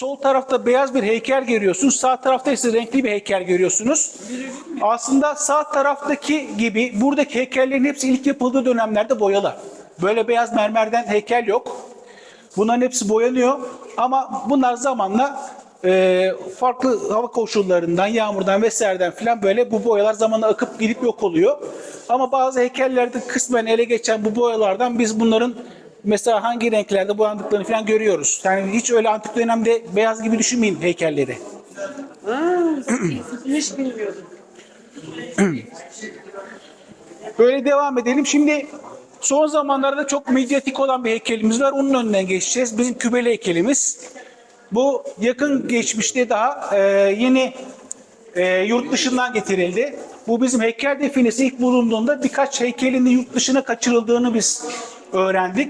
Sol tarafta beyaz bir heykel görüyorsunuz. Sağ tarafta ise renkli bir heykel görüyorsunuz. Aslında sağ taraftaki gibi buradaki heykellerin hepsi ilk yapıldığı dönemlerde boyalı. Böyle beyaz mermerden heykel yok. Bunların hepsi boyanıyor ama bunlar zamanla e, farklı hava koşullarından, yağmurdan vesaireden filan böyle bu boyalar zamanla akıp gidip yok oluyor. Ama bazı heykellerde kısmen ele geçen bu boyalardan biz bunların mesela hangi renklerde boyandıklarını filan görüyoruz. Yani hiç öyle antik dönemde beyaz gibi düşünmeyin heykelleri. Hiç bilmiyordum. Böyle devam edelim. Şimdi son zamanlarda çok medyatik olan bir heykelimiz var. Onun önünden geçeceğiz. Bizim kübeli heykelimiz. Bu yakın geçmişte daha e, yeni e, yurt dışından getirildi. Bu bizim heykel definesi ilk bulunduğunda birkaç heykelin de yurt dışına kaçırıldığını biz öğrendik.